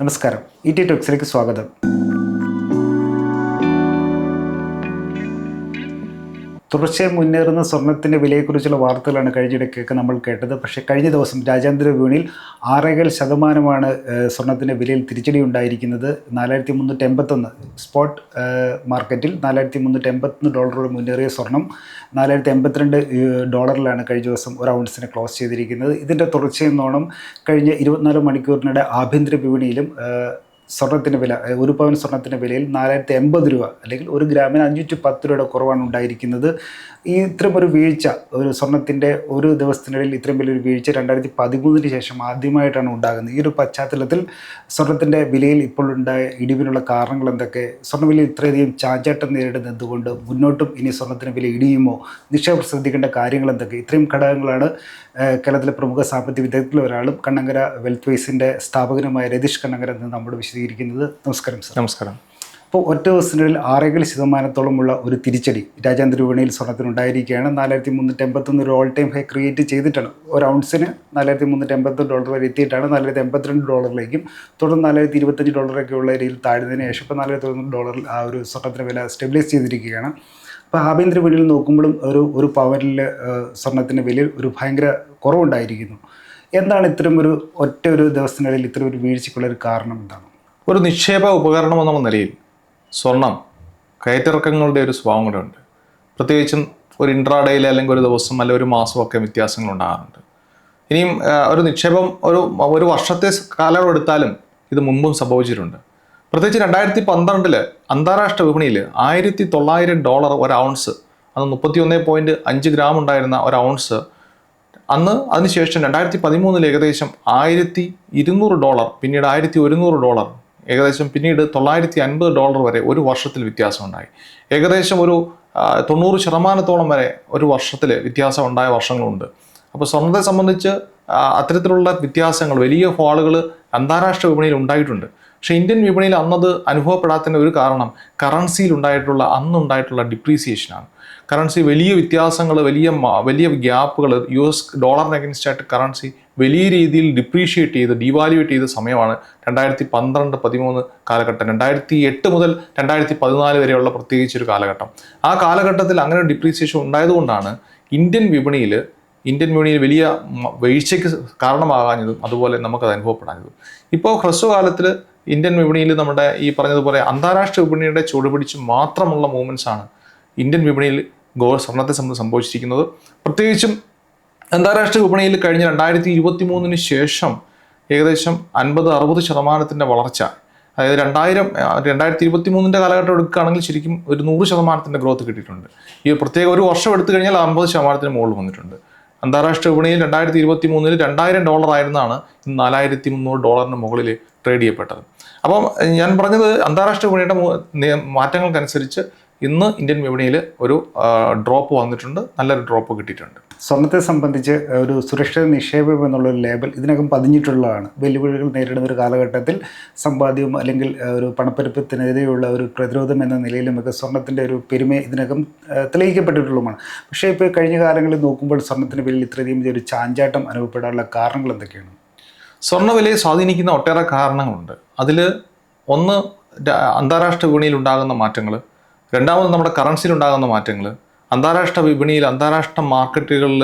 നമസ്കാരം. E T ടോക്സിലേക്ക് സ്വാഗതം. തുടർച്ചയായി മുന്നേറുന്ന സ്വർണത്തിന്റെ വിലയെക്കുറിച്ചുള്ള വാർത്തകളാണ് കഴിഞ്ഞിടയ്ക്കൊക്കെ നമ്മൾ കേട്ടത്. പക്ഷേ കഴിഞ്ഞ ദിവസം രാജ്യാന്തര വിപണിയിൽ ആറേകാൽ ശതമാനമാണ് സ്വർണത്തിന്റെ വിലയിൽ തിരിച്ചടി ഉണ്ടായിരിക്കുന്നത്. നാലായിരത്തി മുന്നൂറ്റി എൺപത്തൊന്ന് സ്പോട്ട് മാർക്കറ്റിൽ നാലായിരത്തി മുന്നൂറ്റി എൺപത്തൊന്ന് ഡോളറോട് മുന്നേറിയ സ്വർണം നാലായിരത്തി എൺപത്തിരണ്ട് ഡോളറിലാണ് കഴിഞ്ഞ ദിവസം ഒരു ഔൺസിന് ക്ലോസ് ചെയ്തിരിക്കുന്നത്. ഇതിന്റെ തുടർച്ചയെന്നോണം കഴിഞ്ഞ ഇരുപത്തിനാല് മണിക്കൂറിനിടെ ആഭ്യന്തര വിപണിയിലും ഏഹ്, സ്വർണത്തിന്റെ വില ഒരു പവൻ സ്വർണത്തിന് വിലയിൽ നാലായിരത്തി എൺപത് രൂപ അല്ലെങ്കിൽ ഒരു ഗ്രാമിന് അഞ്ഞൂറ്റി പത്ത് രൂപയുടെ കുറവാണ് ഉണ്ടായിരിക്കുന്നത്. ഈ ഇത്രയും ഒരു വീഴ്ച ഒരു സ്വർണത്തിന്റെ ഒരു ദിവസത്തിനിടയിൽ ഇത്രയും വലിയൊരു വീഴ്ച രണ്ടായിരത്തി പതിമൂന്നിന് ശേഷം ആദ്യമായിട്ടാണ് ഉണ്ടാകുന്നത്. ഈ ഒരു പശ്ചാത്തലത്തിൽ സ്വർണത്തിന്റെ വിലയിൽ ഇപ്പോൾ ഉണ്ടായ ഇടിവിനുള്ള കാരണങ്ങൾ എന്തൊക്കെ? സ്വർണവില ഇത്രയധികം ചാഞ്ചാട്ടം നേരിടുന്നത് എന്തുകൊണ്ട് മുന്നോട്ടും ഇനി സ്വർണത്തിന് വില ഇടിയുമോ? നിക്ഷേപം ശ്രദ്ധിക്കേണ്ട കാര്യങ്ങൾ എന്തൊക്കെ? ഇത്രയും ഘടകങ്ങളാണ് കേരളത്തിലെ പ്രമുഖ സാമ്പത്തിക വിദഗ്ധരിൽ ഒരാളും കണ്ണങ്കര വെൽത്ത് വൈസിന്റെ സ്ഥാപകനുമായ രതീഷ് കണ്ണങ്കര എന്ന് നമ്മുടെ വിശദീകരിക്കുന്നത് നമസ്കാരം സർ. നമസ്കാരം. അപ്പോൾ ഒറ്റ ദിവസത്തിനുള്ളിൽ ആറേകാൽ ശതമാനത്തോളമുള്ള ഒരു തിരിച്ചടി രാജ്യാന്തര വിപണിയിൽ സ്വർണത്തിനുണ്ടായിരിക്കുകയാണ് നാലായിരത്തി മുന്നൂറ്റി എൺപത്തൊന്ന് ഒരു ഓൾ ടൈം ഹൈ ക്രിയേറ്റ് ചെയ്തിട്ടാണ്. ഒരു ഔൺസിന് നാലായിരത്തി മുന്നൂറ്റി എൺപത്തൊന്ന് ഡോളർ വരെ എത്തിയിട്ടാണ്. നാലായിരത്തി എൺപത്തിരണ്ട് ഡോളറിലേക്കും തുടർന്ന് നാലായിരത്തി ഇരുപത്തഞ്ച് ഡോളറൊക്കെ ഉള്ള രീതിയിൽ താഴ്ന്നതിന് ശേഷം ഇപ്പോൾ നാലായിരത്തി തൊണ്ണൂറ് ഡോളറിൽ ആ ഒരു സ്വർണത്തിന് വില സ്റ്റെബിലൈസ് ചെയ്തിരിക്കുകയാണ്. അപ്പോൾ ആഭ്യന്തര വിപണിയിൽ നോക്കുമ്പോഴും ഒരു ഒരു പവനിൽ സ്വർണത്തിന്റെ വിലയിൽ ഒരു ഭയങ്കര കുറവുണ്ടായിരിക്കുന്നു. എന്താണ് ഇത്തരം ഒരു ഒറ്റ ഒരു ദിവസത്തിനിടയിൽ ഇത്തരം ഒരു വീഴ്ചയ്ക്കുള്ള ഒരു കാരണം എന്താണ്? ഒരു നിക്ഷേപ ഉപകരണം എന്ന നിലയിൽ സ്വർണം കയറ്റിറക്കങ്ങളുടെ ഒരു സ്വഭാവം കൂടെ ഉണ്ട്. പ്രത്യേകിച്ചും ഒരു ഇൻട്രാഡേയിൽ അല്ലെങ്കിൽ ഒരു ദിവസം അല്ലെങ്കിൽ ഒരു മാസമൊക്കെ വ്യത്യാസങ്ങൾ ഉണ്ടാകാറുണ്ട്. ഇനിയും ഒരു നിക്ഷേപം ഒരു ഒരു വർഷത്തെ കാലം എടുത്താലും ഇത് മുമ്പും സംഭവിച്ചിട്ടുണ്ട്. പ്രത്യേകിച്ച് രണ്ടായിരത്തി പന്ത്രണ്ടിൽ അന്താരാഷ്ട്ര വിപണിയിൽ ആയിരത്തി തൊള്ളായിരം ഡോളർ ഒരു ഔൺസ് അത് മുപ്പത്തി ഒന്ന് പോയിന്റ് അഞ്ച് ഗ്രാം ഉണ്ടായിരുന്ന ഒരു ഔൺസ് അന്ന് അതിനുശേഷം രണ്ടായിരത്തി പതിമൂന്നിൽ ഏകദേശം ആയിരത്തി ഇരുന്നൂറ് ഡോളർ പിന്നീട് ആയിരത്തി ഒരുന്നൂറ് ഡോളർ ഏകദേശം പിന്നീട് തൊള്ളായിരത്തി അൻപത് ഡോളർ വരെ ഒരു വർഷത്തിൽ വ്യത്യാസം ഉണ്ടായി ഏകദേശം ഒരു തൊണ്ണൂറ് ശതമാനത്തോളം വരെ ഒരു വർഷത്തിൽ വ്യത്യാസം ഉണ്ടായ വർഷങ്ങളുണ്ട്. അപ്പോൾ സ്വർണത്തെ സംബന്ധിച്ച് അത്തരത്തിലുള്ള വ്യത്യാസങ്ങൾ വലിയ ഫോളുകൾ അന്താരാഷ്ട്ര വിപണിയിൽ ഉണ്ടായിട്ടുണ്ട്. പക്ഷേ ഇന്ത്യൻ വിപണിയിൽ അന്നത് അനുഭവപ്പെടാത്തതിന്റെ ഒരു കാരണം കറൻസിയിൽ ഉണ്ടായിട്ടുള്ള അന്നുണ്ടായിട്ടുള്ള ഡിപ്രീസിയേഷനാണ് കറൻസി വലിയ വ്യത്യാസങ്ങൾ വലിയ വലിയ ഗ്യാപ്പുകൾ യു എസ് ഡോളറിന് അഗൻസ്റ്റ് ആയിട്ട് കറൻസി വലിയ രീതിയിൽ ഡിപ്രീഷിയേറ്റ് ചെയ്ത് ഡിവാലുവേറ്റ് ചെയ്ത സമയമാണ് രണ്ടായിരത്തി പന്ത്രണ്ട് പതിമൂന്ന് കാലഘട്ടം. രണ്ടായിരത്തി എട്ട് മുതൽ രണ്ടായിരത്തി പതിനാല് വരെയുള്ള പ്രത്യേകിച്ച് ഒരു കാലഘട്ടം. ആ കാലഘട്ടത്തിൽ അങ്ങനെ ഡിപ്രീസിയേഷൻ ഉണ്ടായതുകൊണ്ടാണ് ഇന്ത്യൻ വിപണിയിൽ ഇന്ത്യൻ വിപണിയിൽ വലിയ വീഴ്ചയ്ക്ക് കാരണമാകാഞ്ഞതും അതുപോലെ നമുക്കത് അനുഭവപ്പെടാഞ്ഞതും. ഇപ്പോൾ ഹ്രസ്വകാലത്തിൽ ഇന്ത്യൻ വിപണിയിൽ നമ്മുടെ ഈ പറഞ്ഞതുപോലെ അന്താരാഷ്ട്ര വിപണിയുടെ ചുവടുപിടിച്ച് മാത്രമുള്ള മൂവ്മെന്റ്സാണ് ഇന്ത്യൻ വിപണിയിൽ ഗോ സ്വർണത്തെ സംബന്ധിച്ച് സംഭവിച്ചിരിക്കുന്നത്. പ്രത്യേകിച്ചും അന്താരാഷ്ട്ര വിപണിയിൽ കഴിഞ്ഞ രണ്ടായിരത്തി ഇരുപത്തി മൂന്നിന് ശേഷം ഏകദേശം അൻപത് അറുപത് ശതമാനത്തിന്റെ വളർച്ച. അതായത് രണ്ടായിരം രണ്ടായിരത്തി ഇരുപത്തി മൂന്നിന്റെ കാലഘട്ടം എടുക്കുകയാണെങ്കിൽ ശരിക്കും ഒരു നൂറ് ശതമാനത്തിന്റെ ഗ്രോത്ത് കിട്ടിയിട്ടുണ്ട്. ഈ പ്രത്യേക ഒരു വർഷം എടുത്തു കഴിഞ്ഞാൽ അമ്പത് ശതമാനത്തിന് മുകളിൽ വന്നിട്ടുണ്ട്. അന്താരാഷ്ട്ര വിപണിയിൽ രണ്ടായിരത്തി ഇരുപത്തി മൂന്നിൽ രണ്ടായിരം ഡോളർ ആയിരുന്നാണ് ഇന്ന് നാലായിരത്തി മുന്നൂറ് ഡോളറിന് മുകളിൽ ട്രേഡ് ചെയ്യപ്പെട്ടത്. അപ്പം ഞാൻ പറഞ്ഞത് അന്താരാഷ്ട്ര വിപണിയുടെ മാറ്റങ്ങൾക്കനുസരിച്ച് ഇന്ന് ഇന്ത്യൻ വിപണിയിൽ ഒരു ഡ്രോപ്പ് വന്നിട്ടുണ്ട്. നല്ലൊരു ഡ്രോപ്പ് കിട്ടിയിട്ടുണ്ട്. സ്വർണത്തെ സംബന്ധിച്ച് ഒരു സുരക്ഷിത നിക്ഷേപം എന്നുള്ളൊരു ലേബൽ ഇതിനകം പതിഞ്ഞിട്ടുള്ളതാണ്. വെല്ലുവിളികൾ നേരിടുന്ന ഒരു കാലഘട്ടത്തിൽ സമ്പാദ്യവും അല്ലെങ്കിൽ ഒരു പണപ്പെരുപ്പത്തിനെതിരെയുള്ള ഒരു പ്രതിരോധം എന്ന നിലയിലുമൊക്കെ സ്വർണത്തിന്റെ ഒരു പെരുമ ഇതിനകം തെളിയിക്കപ്പെട്ടിട്ടുള്ളതുമാണ്. പക്ഷേ ഇപ്പോൾ കഴിഞ്ഞ കാലങ്ങളിൽ നോക്കുമ്പോൾ സ്വർണത്തിന്റെ പേരിൽ ഇത്രയധികം ഒരു ചാഞ്ചാട്ടം അനുഭവപ്പെടാനുള്ള കാരണങ്ങൾ എന്തൊക്കെയാണ്? സ്വർണവിലയെ സ്വാധീനിക്കുന്ന ഒട്ടേറെ കാരണങ്ങളുണ്ട്. അതിൽ ഒന്ന് അന്താരാഷ്ട്ര വിപണിയിൽ ഉണ്ടാകുന്ന മാറ്റങ്ങൾ രണ്ടാമത് നമ്മുടെ കറൻസിയിൽ ഉണ്ടാകുന്ന മാറ്റങ്ങൾ അന്താരാഷ്ട്ര വിപണിയിൽ അന്താരാഷ്ട്ര മാർക്കറ്റുകളിൽ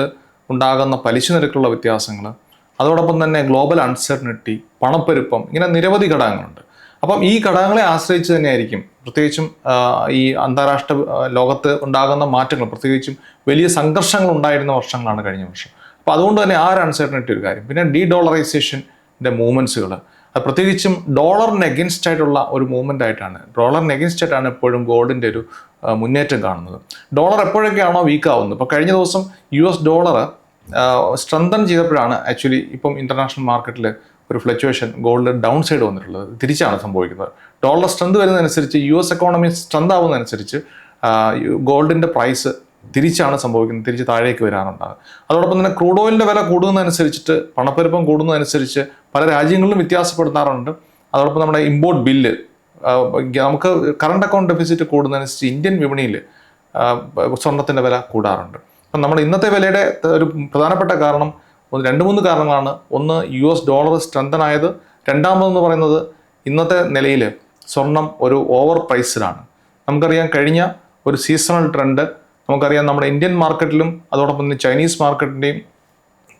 ഉണ്ടാകുന്ന പലിശ നിരക്കുള്ള വ്യത്യാസങ്ങൾ അതോടൊപ്പം തന്നെ ഗ്ലോബൽ അൺസെർട്ടനിറ്റി പണപ്പെരുപ്പം ഇങ്ങനെ നിരവധി ഘടകങ്ങളുണ്ട്. അപ്പം ഈ ഘടകങ്ങളെ ആശ്രയിച്ച് തന്നെയായിരിക്കും പ്രത്യേകിച്ചും ഈ അന്താരാഷ്ട്ര ലോകത്ത് ഉണ്ടാകുന്ന മാറ്റങ്ങൾ പ്രത്യേകിച്ചും വലിയ സംഘർഷങ്ങൾ ഉണ്ടായിരുന്ന വർഷങ്ങളാണ് കഴിഞ്ഞ വർഷം. അപ്പോൾ അതുകൊണ്ട് തന്നെ ആ ഒരു അൺസെർട്ടനിറ്റി ഒരു കാര്യം. പിന്നെ ഡി ഡോളറൈസേഷന്റെ മൂവ്മെന്റ്സുകൾ പ്രത്യേകിച്ചും ഡോളറിന് എഗൻസ്റ്റ് ആയിട്ടുള്ള ഒരു മൂവ്മെന്റ് ആയിട്ടാണ്. ഡോളറിന് എഗൻസ്റ്റ് ആയിട്ടാണ് എപ്പോഴും ഗോൾഡിന്റെ ഒരു മുന്നേറ്റം കാണുന്നത്. ഡോളർ എപ്പോഴൊക്കെയാണോ വീക്ക് ആവുന്നത്? ഇപ്പോൾ കഴിഞ്ഞ ദിവസം യു എസ് ഡോളർ സ്ട്രെങ്തൻ ചെയ്തപ്പോഴാണ് ആക്ച്വലി ഇപ്പം ഇന്റർനാഷണൽ മാർക്കറ്റിൽ ഒരു ഫ്ലക്ച്വേഷൻ ഗോൾഡ് ഡൗൺ സൈഡ് വന്നിട്ടുള്ളത്. തിരിച്ചാണ് സംഭവിക്കുന്നത്. ഡോളർ സ്ട്രെങ്ത് വരുന്നതനുസരിച്ച് യു എസ് എക്കോണമി സ്ട്രെങ്ത് ആവുന്നതനുസരിച്ച് ഗോൾഡിന്റെ പ്രൈസ് തിരിച്ചാണ് സംഭവിക്കുന്നത്. തിരിച്ച് താഴേക്ക് വരാനുണ്ടാകും അതോടൊപ്പം തന്നെ ക്രൂഡ് ഓയിലിന്റെ വില കൂടുന്നതനുസരിച്ചിട്ട് പണപ്പെരുപ്പം കൂടുന്നതനുസരിച്ച് പല രാജ്യങ്ങളിലും വ്യത്യാസപ്പെടുത്താറുണ്ട്. അതോടൊപ്പം നമ്മുടെ ഇമ്പോർട്ട് ബില്ല് നമുക്ക് കറണ്ട് അക്കൗണ്ട് ഡെഫിസിറ്റ് കൂടുന്നതനുസരിച്ച് ഇന്ത്യൻ വിപണിയിൽ സ്വർണത്തിന്റെ വില കൂടാറുണ്ട്. അപ്പം നമ്മുടെ ഇന്നത്തെ വിലയുടെ ഒരു പ്രധാനപ്പെട്ട കാരണം ഒന്ന് രണ്ട് മൂന്ന് കാരണങ്ങളാണ്. ഒന്ന് യു എസ് ഡോളർ സ്ട്രെങ്തൻ ആയത്. രണ്ടാമതെന്ന് പറയുന്നത് ഇന്നത്തെ നിലയിൽ സ്വർണം ഒരു ഓവർ പ്രൈസിലാണ് നമുക്കറിയാം കഴിഞ്ഞ ഒരു സീസണൽ ട്രെൻഡ് നമുക്കറിയാം നമ്മുടെ ഇന്ത്യൻ മാർക്കറ്റിലും അതോടൊപ്പം തന്നെ ചൈനീസ് മാർക്കറ്റിന്റെയും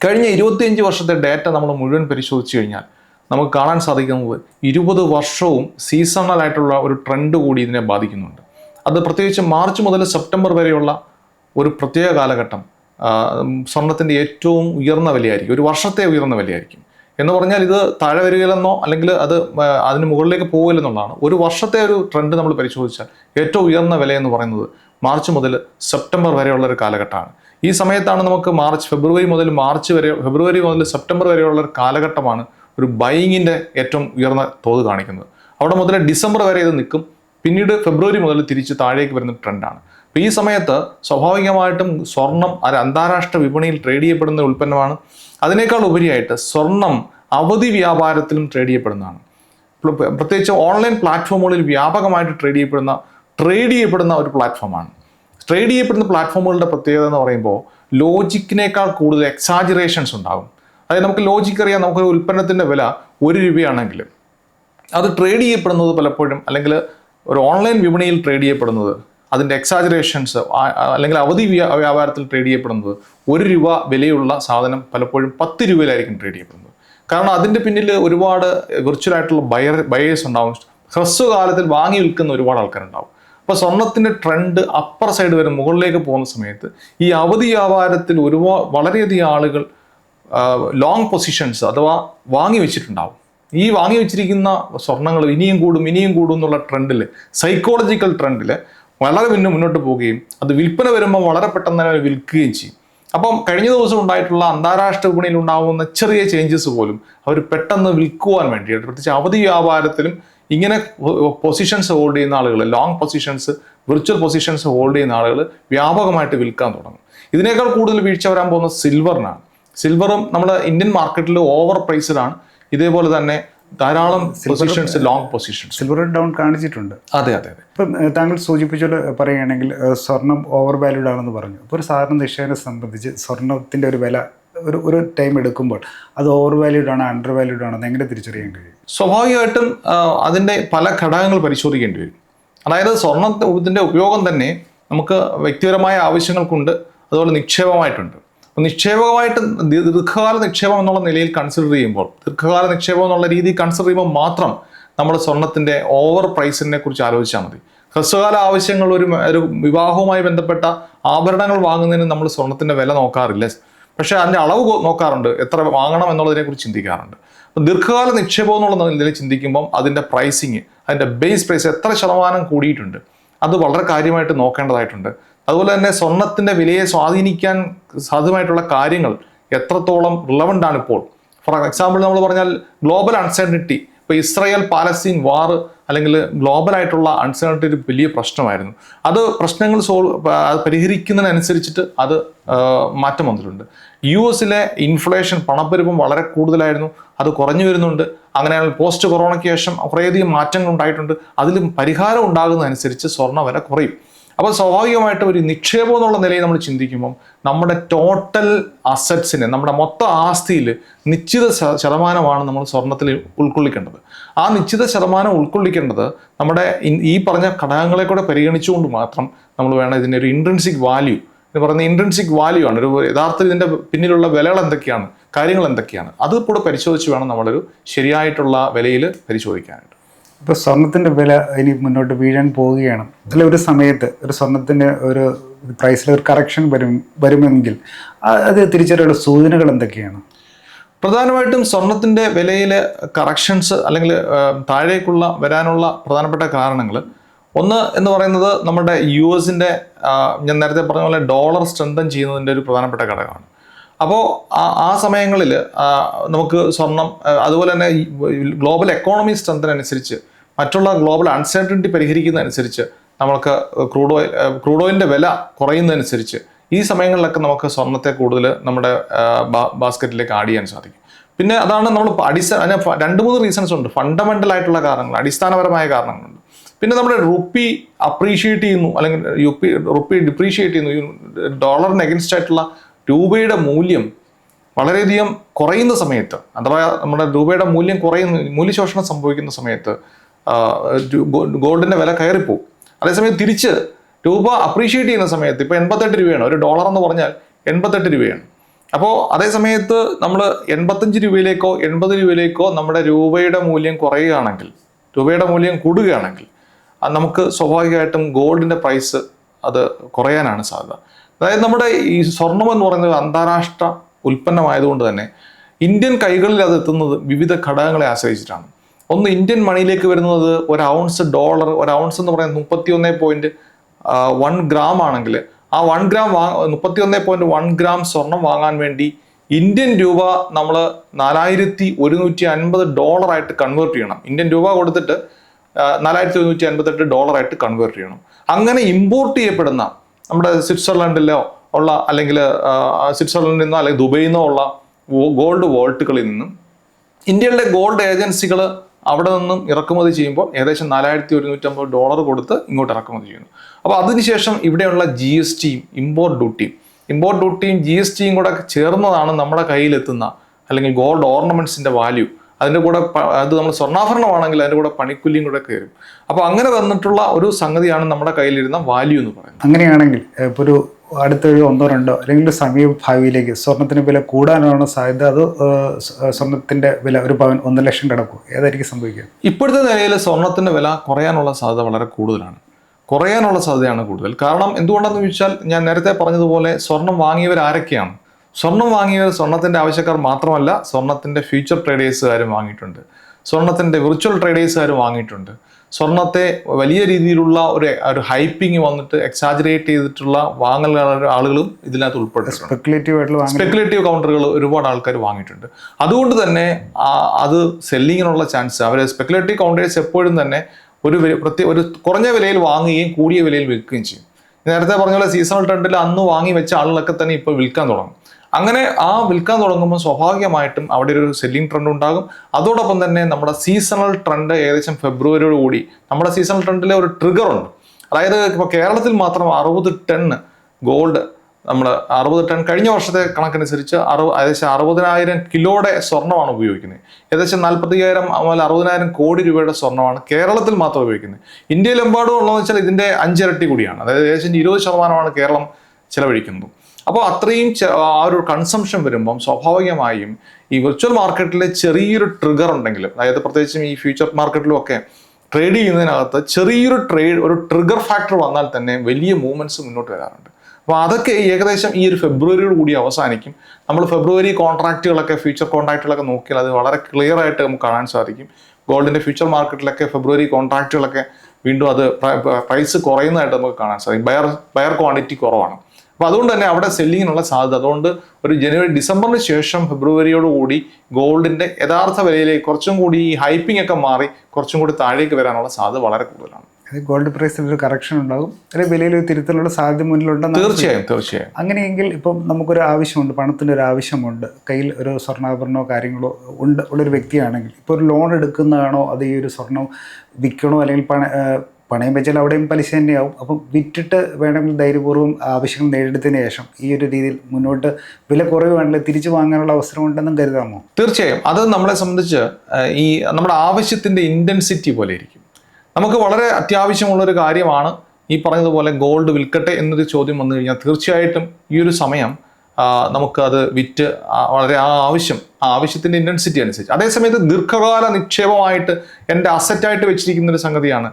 കഴിഞ്ഞ ഇരുപത്തിയഞ്ച് വർഷത്തെ ഡാറ്റ നമ്മൾ മുഴുവൻ പരിശോധിച്ച് കഴിഞ്ഞാൽ നമുക്ക് കാണാൻ സാധിക്കുന്നത് ഇരുപത് വർഷവും സീസണൽ ആയിട്ടുള്ള ഒരു ട്രെൻഡ് കൂടി ഇതിനെ ബാധിക്കുന്നുണ്ട്. അത് പ്രത്യേകിച്ച് മാർച്ച് മുതൽ സെപ്റ്റംബർ വരെയുള്ള ഒരു പ്രത്യേക കാലഘട്ടം സ്വർണത്തിന്റെ ഏറ്റവും ഉയർന്ന വിലയായിരിക്കും. ഒരു വർഷത്തെ ഉയർന്ന വിലയായിരിക്കും. എന്ന് പറഞ്ഞാൽ ഇത് താഴെ വരികയില്ലെന്നോ അല്ലെങ്കിൽ അത് അതിന് മുകളിലേക്ക് പോകില്ലെന്നുള്ളതാണ് ഒരു വർഷത്തെ ഒരു ട്രെൻഡ് നമ്മൾ പരിശോധിച്ചാൽ ഏറ്റവും ഉയർന്ന വില എന്ന് പറയുന്നത് മാർച്ച് മുതൽ സെപ്റ്റംബർ വരെയുള്ള ഒരു കാലഘട്ടമാണ്. ഈ സമയത്താണ് നമുക്ക് മാർച്ച് ഫെബ്രുവരി മുതൽ മാർച്ച് വരെ ഫെബ്രുവരി മുതൽ സെപ്റ്റംബർ വരെയുള്ള ഒരു കാലഘട്ടമാണ് ഒരു ബൈങ്ങിന്റെ ഏറ്റവും ഉയർന്ന തോത് കാണിക്കുന്നത്. അവിടെ മുതൽ ഡിസംബർ വരെ ഇത് നിൽക്കും. പിന്നീട് ഫെബ്രുവരി മുതൽ തിരിച്ച് താഴേക്ക് വരുന്ന ട്രെൻഡാണ്. അപ്പോൾ ഈ സമയത്ത് സ്വാഭാവികമായിട്ടും സ്വർണം ഒരു അന്താരാഷ്ട്ര വിപണിയിൽ ട്രേഡ് ചെയ്യപ്പെടുന്ന ഉൽപ്പന്നമാണ്. അതിനേക്കാൾ ഉപരിയായിട്ട് സ്വർണം അവധി വ്യാപാരത്തിലും ട്രേഡ് ചെയ്യപ്പെടുന്നതാണ്. പ്ര- പ്രത്യേകിച്ച് ഓൺലൈൻ പ്ലാറ്റ്ഫോമുകളിൽ വ്യാപകമായിട്ട് ട്രേഡ് ചെയ്യപ്പെടുന്ന ട്രേഡ് ചെയ്യപ്പെടുന്ന ഒരു പ്ലാറ്റ്ഫോമാണ് ട്രേഡ് ചെയ്യപ്പെടുന്ന പ്ലാറ്റ്ഫോമുകളുടെ പ്രത്യേകത എന്ന് പറയുമ്പോൾ ലോജിക്കിനേക്കാൾ കൂടുതൽ എക്സാജറേഷൻസ് ഉണ്ടാകും. അതായത് നമുക്ക് ലോജിക്ക് അറിയാം നമുക്ക് ഉൽപ്പന്നത്തിന്റെ വില ഒരു രൂപയാണെങ്കിൽ അത് ട്രേഡ് ചെയ്യപ്പെടുന്നത് പലപ്പോഴും അല്ലെങ്കിൽ ഒരു ഓൺലൈൻ വിപണിയിൽ ട്രേഡ് ചെയ്യപ്പെടുന്നത് അതിന്റെ എക്സാജറേഷൻസ് അല്ലെങ്കിൽ അവധി വ്യാപാരത്തിൽ ട്രേഡ് ചെയ്യപ്പെടുന്നത് ഒരു രൂപ വിലയുള്ള സാധനം പലപ്പോഴും പത്ത് രൂപയിലായിരിക്കും ട്രേഡ് ചെയ്യപ്പെടുന്നത്. കാരണം അതിന്റെ പിന്നിൽ ഒരുപാട് വിർച്വലായിട്ടുള്ള ബയർ ബയേഴ്സ് ഉണ്ടാവും. ഹ്രസ്വകാലത്തിൽ വാങ്ങി വിൽക്കുന്ന ഒരുപാട് ആൾക്കാരുണ്ടാവും. അപ്പോൾ സ്വർണത്തിന്റെ ട്രെൻഡ് അപ്പർ സൈഡ് വരെ മുകളിലേക്ക് പോകുന്ന സമയത്ത് ഈ അവധി വ്യാപാരത്തിൽ ഒരുപാട് വളരെയധികം ആളുകൾ ലോങ് പൊസിഷൻസ് അഥവാ വാങ്ങി വെച്ചിട്ടുണ്ടാവും. ഈ വാങ്ങി വെച്ചിരിക്കുന്ന സ്വർണങ്ങൾ ഇനിയും കൂടും ഇനിയും കൂടും എന്നുള്ള ട്രെൻഡിൽ സൈക്കോളജിക്കൽ ട്രെൻഡിൽ വളരെ പിന്നെ മുന്നോട്ട് പോവുകയും അത് വിൽപ്പന വരുമ്പോൾ വളരെ പെട്ടെന്ന് തന്നെ വിൽക്കുകയും ചെയ്യും. അപ്പം കഴിഞ്ഞ ദിവസം ഉണ്ടായിട്ടുള്ള അന്താരാഷ്ട്ര വിപണിയിൽ ഉണ്ടാകുന്ന ചെറിയ ചേഞ്ചസ് പോലും അവർ പെട്ടെന്ന് വിൽക്കുവാൻ വേണ്ടിയിട്ട് പ്രത്യേകിച്ച് അവധി വ്യാപാരത്തിലും ഇങ്ങനെ പൊസിഷൻസ് ഹോൾഡ് ചെയ്യുന്ന ആളുകൾ long positions virtual positions hold ചെയ്യുന്ന ആളുകൾ വ്യാപകമായിട്ട് വിൽക്കാൻ തുടങ്ങും. ഇതിനേക്കാൾ കൂടുതൽ വീഴ്ച വരാൻ പോകുന്ന സിൽവറിനാണ് സിൽവറും നമ്മുടെ ഇന്ത്യൻ മാർക്കറ്റിൽ ഓവർ പ്രൈസിലാണ് ആണ്. ഇതേപോലെ തന്നെ ധാരാളം positions long positions silver down കാണിച്ചിട്ടുണ്ട്. അതെ അതെ അതെ. ഇപ്പം താങ്കൾ സൂചിപ്പിച്ചുള്ള പറയുകയാണെങ്കിൽ സ്വർണം ഓവർ വാല്യൂഡ് ആണെന്ന് പറഞ്ഞു. അപ്പോൾ ഒരു സാധാരണ നിക്ഷേപനെ സംബന്ധിച്ച് സ്വർണത്തിന്റെ ഒരു വില ഒരു ഒരു ടൈം എടുക്കുമ്പോൾ അത് ഓവർ വാല്യൂഡ് ആണോ അണ്ടർ വാല്യൂഡ് ആണോ എന്ന് എങ്ങനെ തിരിച്ചറിയാൻ കഴിയും? സ്വാഭാവികമായിട്ടും അതിന്റെ പല ഘടകങ്ങൾ പരിശോധിക്കേണ്ടി വരും. അതായത് സ്വർണത്തിന്റെ ഉപയോഗം തന്നെ നമുക്ക് വ്യക്തിപരമായ ആവശ്യങ്ങൾക്കുണ്ട് അതുപോലെ നിക്ഷേപമായിട്ടുണ്ട്. നിക്ഷേപമായിട്ട് ദീർഘകാല നിക്ഷേപം എന്നുള്ള നിലയിൽ കൺസിഡർ ചെയ്യുമ്പോൾ ദീർഘകാല നിക്ഷേപം എന്നുള്ള രീതിയിൽ കൺസിഡർ ചെയ്യുമ്പോൾ മാത്രം നമ്മൾ സ്വർണത്തിന്റെ ഓവർ പ്രൈസിനെ കുറിച്ച് ആലോചിച്ചാൽ മതി. ഹ്രസ്വകാല ആവശ്യങ്ങൾ ഒരു ഒരു വിവാഹവുമായി ബന്ധപ്പെട്ട ആഭരണങ്ങൾ വാങ്ങുന്നതിന് നമ്മൾ സ്വർണത്തിന്റെ വില നോക്കാറില്ല. പക്ഷേ അതിന്റെ അളവ് നോക്കാറുണ്ട്. എത്ര വാങ്ങണം എന്നുള്ളതിനെ കുറിച്ച് ചിന്തിക്കാറുണ്ട്. അപ്പം ദീർഘകാല നിക്ഷേപം എന്നുള്ള നിലയിൽ ചിന്തിക്കുമ്പം അതിന്റെ പ്രൈസിങ് അതിന്റെ ബേസ് പ്രൈസ് എത്ര ശതമാനം കൂടിയിട്ടുണ്ട്. അത് വളരെ കാര്യമായിട്ട് നോക്കേണ്ടതായിട്ടുണ്ട്. അതുപോലെ തന്നെ സ്വർണത്തിന്റെ വിലയെ സ്വാധീനിക്കാൻ സാധ്യമായിട്ടുള്ള കാര്യങ്ങൾ എത്രത്തോളം റിലവന്റ് ആണ് ഇപ്പോൾ. ഫോർ എക്സാമ്പിൾ നമ്മൾ പറഞ്ഞാൽ ഗ്ലോബൽ അൺസർണിറ്റി ഇപ്പോൾ ഇസ്രായേൽ പാലസ്തീൻ വാർ അല്ലെങ്കിൽ ഗ്ലോബലായിട്ടുള്ള അൺസർണിറ്റി ഒരു വലിയ പ്രശ്നമായിരുന്നു. അത് പ്രശ്നങ്ങൾ സോൾവ് അത് പരിഹരിക്കുന്നതിനനുസരിച്ചിട്ട് അത് മാറ്റം വന്നിട്ടുണ്ട്. യു എസിലെ ഇൻഫ്ലേഷൻ പണപ്പെരുപ്പം വളരെ കൂടുതലായിരുന്നു. അത് കുറഞ്ഞു വരുന്നുണ്ട്. അങ്ങനെയാണെങ്കിൽ പോസ്റ്റ് കൊറോണയ്ക്ക് ശേഷം കുറേയധികം മാറ്റങ്ങൾ ഉണ്ടായിട്ടുണ്ട് അതിലും പരിഹാരം ഉണ്ടാകുന്നതനുസരിച്ച് സ്വർണ വില കുറയും. അപ്പോൾ സ്വാഭാവികമായിട്ടും ഒരു നിക്ഷേപം എന്നുള്ള നിലയിൽ നമ്മൾ ചിന്തിക്കുമ്പം നമ്മുടെ ടോട്ടൽ അസറ്റ്സിന് നമ്മുടെ മൊത്തം ആസ്തിയിൽ നിശ്ചിത ശതമാനമാണ് നമ്മൾ സ്വർണത്തിൽ ഉൾക്കൊള്ളിക്കേണ്ടത്. ആ നിശ്ചിത ശതമാനം ഉൾക്കൊള്ളിക്കേണ്ടത് നമ്മുടെ ഈ പറഞ്ഞ ഘടകങ്ങളെ കൂടെ പരിഗണിച്ചുകൊണ്ട് മാത്രം നമ്മൾ വേണം ഇതിന്റെ ഒരു ഇൻട്രൻസിക് വാല്യൂ എന്ന് പറയുന്ന ഇൻട്രൻസിക് വാല്യൂ ആണ്. ഒരു യഥാർത്ഥത്തിൽ ഇതിന്റെ പിന്നിലുള്ള വിലകൾ എന്തൊക്കെയാണ് കാര്യങ്ങൾ എന്തൊക്കെയാണ് അത് കൂടെ പരിശോധിച്ച് വേണം നമ്മളൊരു ശരിയായിട്ടുള്ള വിലയിൽ പരിശോധിക്കാനായിട്ട്. ഇപ്പോൾ സ്വർണത്തിന്റെ വില ഇനി മുന്നോട്ട് വീഴാൻ പോവുകയാണ്. അല്ല ഒരു സമയത്ത് ഒരു സ്വർണത്തിന്റെ ഒരു പ്രൈസിൽ ഒരു കറക്ഷൻ വരും വരുമെങ്കിൽ അത് തിരിച്ചറിയുള്ള സൂചനകൾ എന്തൊക്കെയാണ്? പ്രധാനമായിട്ടും സ്വർണത്തിന്റെ വിലയിൽ കറക്ഷൻസ് അല്ലെങ്കിൽ താഴേക്കുള്ള വരാനുള്ള പ്രധാനപ്പെട്ട കാരണങ്ങൾ ഒന്ന് എന്ന് പറയുന്നത് നമ്മുടെ യു എസിന്റെ ഞാൻ നേരത്തെ പറഞ്ഞ പോലെ ഡോളർ സ്ട്രെങ്തൻ ചെയ്യുന്നതിന്റെ ഒരു പ്രധാനപ്പെട്ട ഘടകമാണ്. അപ്പോൾ ആ സമയങ്ങളിൽ നമുക്ക് സ്വർണം അതുപോലെ തന്നെ ഗ്ലോബൽ എക്കോണമി സ്ട്രെങ്തിനനുസരിച്ച് മറ്റുള്ള ഗ്ലോബൽ അൺസർട്ടനിറ്റി പരിഹരിക്കുന്നതനുസരിച്ച് നമ്മൾക്ക് ക്രൂഡ് ഓയിൽ ക്രൂഡ് ഓയിലിന്റെ വില കുറയുന്നതനുസരിച്ച് ഈ സമയങ്ങളിലൊക്കെ നമുക്ക് സ്വർണത്തെ കൂടുതൽ നമ്മുടെ ബാസ്ക്കറ്റിലേക്ക് ആഡ് ചെയ്യാൻ സാധിക്കും. പിന്നെ അതാണ് നമ്മൾ അടിസ്ഥാന രണ്ട് മൂന്ന് റീസൺസ് ഉണ്ട്. ഫണ്ടമെന്റൽ ആയിട്ടുള്ള കാരണങ്ങൾ അടിസ്ഥാനപരമായ കാരണങ്ങളുണ്ട്. പിന്നെ നമ്മുടെ റുപ്പി അപ്രീഷിയേറ്റ് ചെയ്യുന്നു അല്ലെങ്കിൽ യു പി റുപ്പി ഡിപ്രീഷിയേറ്റ് ചെയ്യുന്നു ഡോളറിന് അഗൻസ്റ്റ് ആയിട്ടുള്ള രൂപയുടെ മൂല്യം വളരെയധികം കുറയുന്ന സമയത്ത് അഥവാ നമ്മുടെ രൂപയുടെ മൂല്യം കുറയുന്ന മൂല്യശോഷണം സംഭവിക്കുന്ന സമയത്ത് ഗോൾഡിന്റെ വില കയറിപ്പോവും. അതേസമയം തിരിച്ച് രൂപ അപ്രീഷിയേറ്റ് ചെയ്യുന്ന സമയത്ത് ഇപ്പോൾ എൺപത്തെട്ട് രൂപയാണ്. ഒരു ഡോളർ എന്ന് പറഞ്ഞാൽ എൺപത്തെട്ട് രൂപയാണ്. അപ്പോൾ അതേ സമയത്ത് നമ്മൾ എൺപത്തഞ്ച് രൂപയിലേക്കോ എൺപത് രൂപയിലേക്കോ നമ്മുടെ രൂപയുടെ മൂല്യം കുറയുകയാണെങ്കിൽ രൂപയുടെ മൂല്യം കൂടുകയാണെങ്കിൽ നമുക്ക് സ്വാഭാവികമായിട്ടും ഗോൾഡിന്റെ പ്രൈസ് അത് കുറയാനാണ് സാധ്യത. അതായത് നമ്മുടെ ഈ സ്വർണം എന്ന് പറയുന്നത് അന്താരാഷ്ട്ര ഉൽപ്പന്നമായതുകൊണ്ട് തന്നെ ഇന്ത്യൻ കൈകളിൽ അത് എത്തുന്നത് വിവിധ ഘടകങ്ങളെ ആശ്രയിച്ചിട്ടാണ്. ഒന്ന് ഇന്ത്യൻ മണിയിലേക്ക് വരുന്നത് ഒരു ഔൺസ് ഡോളർ ഒരു ഔൺസ് എന്ന് പറയുന്നത് മുപ്പത്തി ഒന്നേ പോയിന്റ് വൺ ഗ്രാം ആണെങ്കിൽ ആ വൺ ഗ്രാം വാ മുപ്പത്തി ഒന്നേ പോയിന്റ് വൺ ഗ്രാം സ്വർണം വാങ്ങാൻ വേണ്ടി ഇന്ത്യൻ രൂപ നമ്മൾ നാലായിരത്തി ഒരുന്നൂറ്റി അൻപത് ഡോളറായിട്ട് കൺവേർട്ട് ചെയ്യണം. ഇന്ത്യൻ രൂപ കൊടുത്തിട്ട് നാലായിരത്തി ഒരുന്നൂറ്റി അൻപത്തെട്ട് ഡോളറായിട്ട് കൺവേർട്ട് ചെയ്യണം. അങ്ങനെ ഇമ്പോർട്ട് ചെയ്യപ്പെടുന്ന നമ്മുടെ സ്വിറ്റ്സർലൻഡിലോ ഉള്ള അല്ലെങ്കിൽ സ്വിറ്റ്സർലൻഡിൽ നിന്നോ അല്ലെങ്കിൽ ദുബൈയിൽ നിന്നോ ഉള്ള ഗോൾഡ് വോൾട്ടുകളിൽ നിന്നും ഇന്ത്യയിലെ ഗോൾഡ് ഏജൻസികൾ അവിടെ നിന്നും ഇറക്കുമതി ചെയ്യുമ്പോൾ ഏകദേശം നാലായിരത്തി ഒരുന്നൂറ്റമ്പത് ഡോളർ കൊടുത്ത് ഇങ്ങോട്ട് ഇറക്കുമതി ചെയ്യുന്നു. അപ്പോൾ അതിനുശേഷം ഇവിടെയുള്ള ജി എസ് ടിയും ഇമ്പോർട്ട് ഡ്യൂട്ടിയും ഇമ്പോർട്ട് ഡ്യൂട്ടിയും ജി എസ് ടിയും കൂടെ ചേർന്നതാണ് നമ്മുടെ കയ്യിലെത്തുന്ന അല്ലെങ്കിൽ ഗോൾഡ് ഓർണമെന്റ്സിന്റെ വാല്യൂ അതിന്റെ കൂടെ അത് നമ്മൾ സ്വർണാഭരണമാണെങ്കിൽ അതിന്റെ കൂടെ പണിക്കൂലിയും കൂടെ കയറും അപ്പോൾ അങ്ങനെ വന്നിട്ടുള്ള ഒരു സംഗതിയാണ് നമ്മുടെ കയ്യിലിരുന്ന വാല്യൂ എന്ന് പറയുന്നത്. അങ്ങനെയാണെങ്കിൽ ഇപ്പോൾ ഒരു അടുത്തൊരു ഒന്നോ രണ്ടോ അല്ലെങ്കിൽ സമീപ ഭാവിയിലേക്ക് സ്വർണത്തിന് വില കൂടാനാണോ സാധ്യത അത് സ്വർണത്തിന്റെ സ്വർണത്തിന്റെ വില ഒരു പവൻ ഒന്നര ലക്ഷം കിടക്കും. ഏതായിരിക്കും സംഭവിക്കുക? ഇപ്പോഴത്തെ നിലയിൽ സ്വർണത്തിന്റെ വില കുറയാനുള്ള സാധ്യത വളരെ കൂടുതലാണ്. കുറയാനുള്ള സാധ്യതയാണ് കൂടുതൽ. കാരണം എന്തുകൊണ്ടാണെന്ന് ചോദിച്ചാൽ ഞാൻ നേരത്തെ പറഞ്ഞതുപോലെ സ്വർണം വാങ്ങിയവർ ആരൊക്കെയാണ് സ്വർണം വാങ്ങിയവർ സ്വർണത്തിന്റെ ആവശ്യക്കാർ മാത്രമല്ല സ്വർണത്തിന്റെ ഫ്യൂച്ചർ ട്രേഡേഴ്സുകാരും വാങ്ങിയിട്ടുണ്ട്. സ്വർണത്തിന്റെ വിർച്വൽ ട്രേഡേഴ്സുകാരും വാങ്ങിയിട്ടുണ്ട്. സ്വർണത്തെ വലിയ രീതിയിലുള്ള ഒരു ഒരു ഹൈപ്പിംഗ് വന്നിട്ട് എക്സാജറേറ്റ് ചെയ്തിട്ടുള്ള വാങ്ങൽ ആളുകളും ഇതിനകത്ത് സ്പെക്കുലേറ്റീവ് ആയിട്ടുള്ള സ്പെക്കുലേറ്റീവ് കൗണ്ടറുകൾ ഒരുപാട് ആൾക്കാർ വാങ്ങിയിട്ടുണ്ട്. അതുകൊണ്ട് തന്നെ അത് സെല്ലിങ്ങിനുള്ള ചാൻസ് അവർ സ്പെക്കുലേറ്റീവ് കൗണ്ടേഴ്സ് എപ്പോഴും തന്നെ ഒരു പ്രത്യേക ഒരു കുറഞ്ഞ വിലയിൽ വാങ്ങുകയും കൂടിയ വിലയിൽ വിൽക്കുകയും ചെയ്യും. നേരത്തെ പറഞ്ഞ പോലെ സീസണൽ ട്രെൻഡിൽ അന്ന് വാങ്ങി വെച്ച ആളുകളൊക്കെ തന്നെ ഇപ്പോൾ വിൽക്കാൻ തുടങ്ങും. അങ്ങനെ ആ വിൽക്കാൻ തുടങ്ങുമ്പോൾ സ്വാഭാവികമായിട്ടും അവിടെ ഒരു സെല്ലിംഗ് ട്രെൻഡ് ഉണ്ടാകും. അതോടൊപ്പം തന്നെ നമ്മുടെ സീസണൽ ട്രെൻഡ് ഏകദേശം ഫെബ്രുവരിയോട് കൂടി നമ്മുടെ സീസണൽ ട്രെൻഡിലെ ഒരു ട്രിഗർ ഉണ്ട്. അതായത് ഇപ്പോൾ കേരളത്തിൽ മാത്രം അറുപത് ടൺ ഗോൾഡ് നമ്മൾ അറുപത് ടൺ കഴിഞ്ഞ വർഷത്തെ കണക്കനുസരിച്ച് അറുപത് ഏകദേശം അറുപതിനായിരം കിലോയുടെ സ്വർണമാണ് ഉപയോഗിക്കുന്നത്. ഏകദേശം നാൽപ്പത്തയ്യായിരം മുതൽ അറുപതിനായിരം കോടി രൂപയുടെ സ്വർണമാണ് കേരളത്തിൽ മാത്രം ഉപയോഗിക്കുന്നത്. ഇന്ത്യയിലെമ്പാടും ഉള്ളതെന്ന് വെച്ചാൽ ഇതിന്റെ അഞ്ചിരട്ടി കൂടിയാണ്. അതായത് ഏകദേശം ഇരുപത് ശതമാനമാണ് കേരളം ചെലവഴിക്കുന്നത്. അപ്പോൾ അത്രയും ആ ഒരു കൺസംഷൻ വരുമ്പം സ്വാഭാവികമായും ഈ വിർച്വൽ മാർക്കറ്റിലെ ചെറിയൊരു ട്രിഗർ ഉണ്ടെങ്കിലും അതായത് പ്രത്യേകിച്ചും ഈ ഫ്യൂച്ചർ മാർക്കറ്റിലും ഒക്കെ ട്രേഡ് ചെയ്യുന്നതിനകത്ത് ചെറിയൊരു ട്രേഡ് ഒരു ട്രിഗർ ഫാക്ടർ വന്നാൽ തന്നെ വലിയ മൂവ്മെന്റ്സ് മുന്നോട്ട് വരാറുണ്ട്. അപ്പോൾ അതൊക്കെ ഏകദേശം ഈ ഒരു ഫെബ്രുവരിയോട് കൂടി അവസാനിക്കും. നമ്മൾ ഫെബ്രുവരി കോൺട്രാക്റ്റുകളൊക്കെ ഫ്യൂച്ചർ കോൺട്രാക്റ്റുകളൊക്കെ നോക്കിയാൽ അത് വളരെ ക്ലിയർ ആയിട്ട് നമുക്ക് കാണാൻ സാധിക്കും. ഗോൾഡിന്റെ ഫ്യൂച്ചർ മാർക്കറ്റിലൊക്കെ ഫെബ്രുവരി കോൺട്രാക്റ്റുകളൊക്കെ വീണ്ടും അത് പ്രൈസ് കുറയുന്നതായിട്ട് നമുക്ക് കാണാൻ സാധിക്കും. ബയർ ബയർ ക്വാണ്ടിറ്റി കുറവാണ്. അപ്പോൾ അതുകൊണ്ട് തന്നെ അവിടെ സെല്ലിങ്ങിനുള്ള സാധ്യത. അതുകൊണ്ട് ഒരു ജനുവരി ഡിസംബറിന് ശേഷം ഫെബ്രുവരിയോട് കൂടി ഗോൾഡിന്റെ യഥാർത്ഥ വിലയിലേക്ക് കുറച്ചും കൂടി ഈ ഹൈപ്പിംഗ് ഒക്കെ മാറി കുറച്ചും കൂടി താഴേക്ക് വരാനുള്ള സാധ്യത വളരെ കൂടുതലാണ്. ഗോൾഡ് പ്രൈസിൽ ഒരു കറക്ഷൻ ഉണ്ടാകും. അല്ലെങ്കിൽ വിലയിൽ ഒരു തിരുത്തലുള്ള സാധ്യത മുന്നിലുണ്ടെന്ന് തീർച്ചയായും തീർച്ചയായും. അങ്ങനെയെങ്കിൽ ഇപ്പം നമുക്കൊരു ആവശ്യമുണ്ട് പണത്തിന്റെ ഒരു ആവശ്യമുണ്ട്. കയ്യിൽ ഒരു സ്വർണാഭരണമോ കാര്യങ്ങളോ ഉണ്ട് ഉള്ളൊരു വ്യക്തിയാണെങ്കിൽ. ഇപ്പോൾ ഒരു ലോൺ എടുക്കുന്നതാണോ അത് ഈ ഒരു സ്വർണം വിൽക്കണോ അല്ലെങ്കിൽ പണ പണയം വെച്ചാൽ അവിടെയും പലിശ തന്നെയാവും. അപ്പം വിറ്റിട്ട് വേണമെങ്കിൽ ധൈര്യപൂർവം ആവശ്യങ്ങൾ നേടിയതിന് ശേഷം ഈ ഒരു രീതിയിൽ മുന്നോട്ട് വില കുറയുവാണെങ്കിൽ തിരിച്ചു വാങ്ങാനുള്ള അവസരം ഉണ്ടെന്നും കരുതാമോ? തീർച്ചയായും. അത് നമ്മളെ സംബന്ധിച്ച് ഈ നമ്മുടെ ആവശ്യത്തിന്റെ ഇന്റൻസിറ്റി പോലെ ഇരിക്കും. നമുക്ക് വളരെ അത്യാവശ്യമുള്ളൊരു കാര്യമാണ് ഈ പറഞ്ഞതുപോലെ ഗോൾഡ് വിൽക്കട്ടെ എന്നൊരു ചോദ്യം വന്നു കഴിഞ്ഞാൽ തീർച്ചയായിട്ടും ഈ ഒരു സമയം നമുക്ക് അത് വിറ്റ് വളരെ ആ ആവശ്യം ആ ആവശ്യത്തിന്റെ ഇന്റൻസിറ്റി അനുസരിച്ച്. അതേസമയത്ത് ദീർഘകാല നിക്ഷേപമായിട്ട് എന്റെ അസറ്റായിട്ട് വെച്ചിരിക്കുന്ന ഒരു സംഗതിയാണ്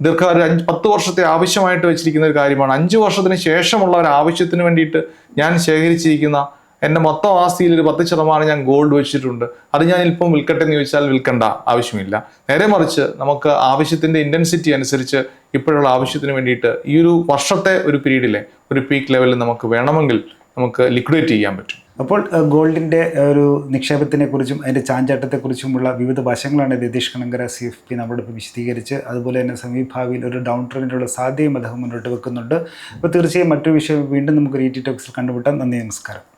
ദീർഘകാല ഒരു അഞ്ച് പത്ത് വർഷത്തെ ആവശ്യമായിട്ട് വെച്ചിരിക്കുന്ന ഒരു കാര്യമാണ്. അഞ്ച് വർഷത്തിന് ശേഷമുള്ള ഒരു ആവശ്യത്തിന് വേണ്ടിയിട്ട് ഞാൻ ശേഖരിച്ചിരിക്കുന്ന എന്റെ മൊത്തം ആസ്തിയിൽ ഒരു പത്ത് ശതമാനം ഞാൻ ഗോൾഡ് വെച്ചിട്ടുണ്ട്. അത് ഞാൻ ഇപ്പം വിൽക്കട്ടെ എന്ന് ചോദിച്ചാൽ വിൽക്കേണ്ട ആവശ്യമില്ല. നേരെ മറിച്ച് നമുക്ക് ആവശ്യത്തിന്റെ ഇന്റൻസിറ്റി അനുസരിച്ച് ഇപ്പോഴുള്ള ആവശ്യത്തിന് വേണ്ടിയിട്ട് ഈ ഒരു വർഷത്തെ ഒരു പീരീഡിലെ ഒരു പീക്ക് ലെവലിൽ നമുക്ക് വേണമെങ്കിൽ നമുക്ക് ലിക്വിഡേറ്റ് ചെയ്യാൻ പറ്റും. അപ്പോൾ ഗോൾഡിന്റെ ഒരു നിക്ഷേപത്തിനെ കുറിച്ചും അതിന്റെ ചാഞ്ചാട്ടത്തെക്കുറിച്ചുമുള്ള വിവിധ വശങ്ങളാണ് Ratheesh Kanankara C F P നമ്മളോടൊപ്പം വിശദീകരിച്ച്. അതുപോലെ തന്നെ സമീപഭാവിയിൽ ഒരു ഡൗൺ ട്രെൻഡിലുള്ള സാധ്യതയും അദ്ദേഹം മുന്നോട്ട് വെക്കുന്നുണ്ട്. അപ്പോൾ തീർച്ചയായും മറ്റൊരു വിഷയം വീണ്ടും നമുക്ക് റീറ്റി ടോക്സിൽ കണ്ടുമുട്ടാം. നന്ദി നമസ്കാരം.